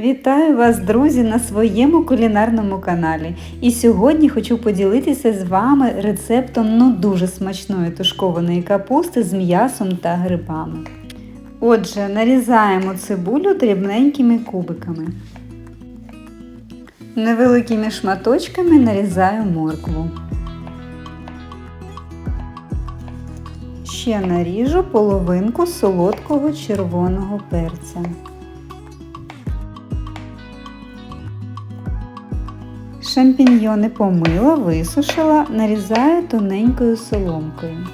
Вітаю вас, друзі, на своєму кулінарному каналі. І сьогодні хочу поділитися з вами рецептом ну дуже смачної тушкованої капусти з м'ясом та грибами. Отже, нарізаємо цибулю дрібненькими кубиками. Невеликими шматочками нарізаю моркву. Ще наріжу половинку солодкого червоного перця. Шампіньйони помила, висушила, нарізаю тоненькою соломкою.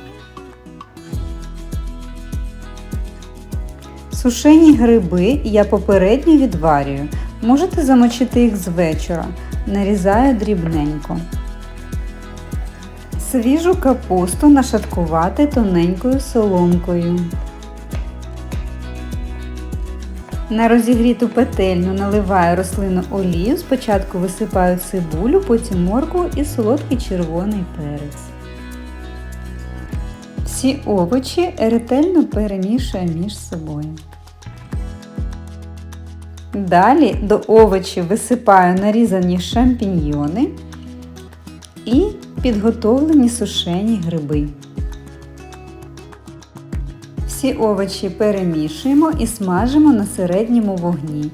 Сушені гриби я попередньо відварюю. Можете замочити їх з вечора. Нарізаю дрібненько. Свіжу капусту нашаткувати тоненькою соломкою. На розігріту петельню наливаю рослинну олію, спочатку висипаю цибулю, потім моркву і солодкий червоний перець. Всі овочі ретельно перемішую між собою. Далі до овочів висипаю нарізані шампіньйони і підготовлені сушені гриби. Всі овочі перемішуємо і смажимо на середньому вогні.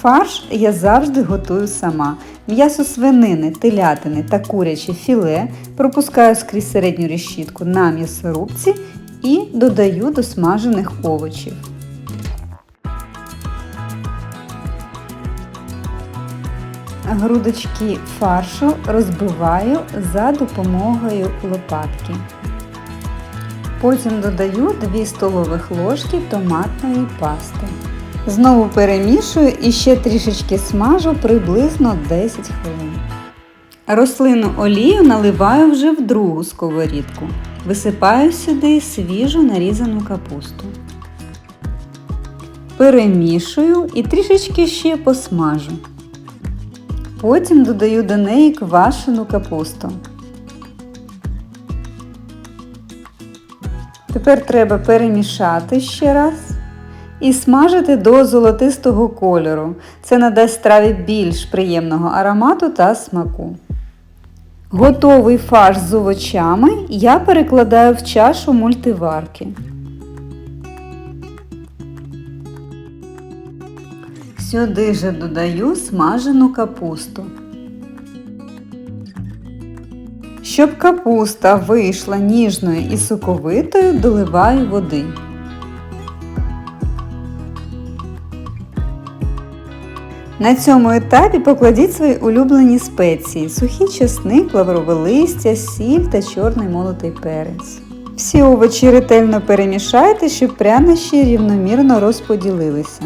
Фарш я завжди готую сама. М'ясо свинини, телятини та куряче філе пропускаю скрізь середню решітку на м'ясорубці і додаю до смажених овочів. Грудочки фаршу розбиваю за допомогою лопатки. Потім додаю 2 столових ложки томатної пасти. Знову перемішую і ще трішечки смажу приблизно 10 хвилин. Рослинну олію наливаю вже в другу сковорідку. Висипаю сюди свіжу нарізану капусту. Перемішую і трішечки ще посмажу. Потім додаю до неї квашену капусту. Тепер треба перемішати ще раз і смажити до золотистого кольору. Це надасть страві більш приємного аромату та смаку. Готовий фарш з овочами я перекладаю в чашу мультиварки. Сюди же додаю смажену капусту. Щоб капуста вийшла ніжною і соковитою, доливаю води. На цьому етапі покладіть свої улюблені спеції, сухий чесник, лаврове листя, сіль та чорний молотий перець. Всі овочі ретельно перемішайте, щоб прянощі рівномірно розподілилися.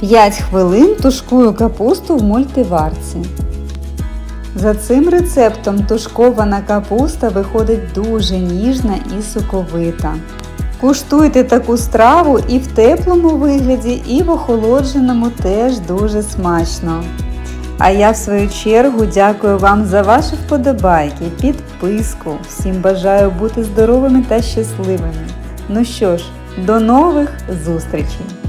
5 хвилин тушкую капусту в мультиварці. За цим рецептом тушкована капуста виходить дуже ніжна і соковита. Куштуйте таку страву і в теплому вигляді, і в охолодженому теж дуже смачно. А я в свою чергу дякую вам за ваші вподобайки, підписку. Всім бажаю бути здоровими та щасливими. Ну що ж, до нових зустрічей!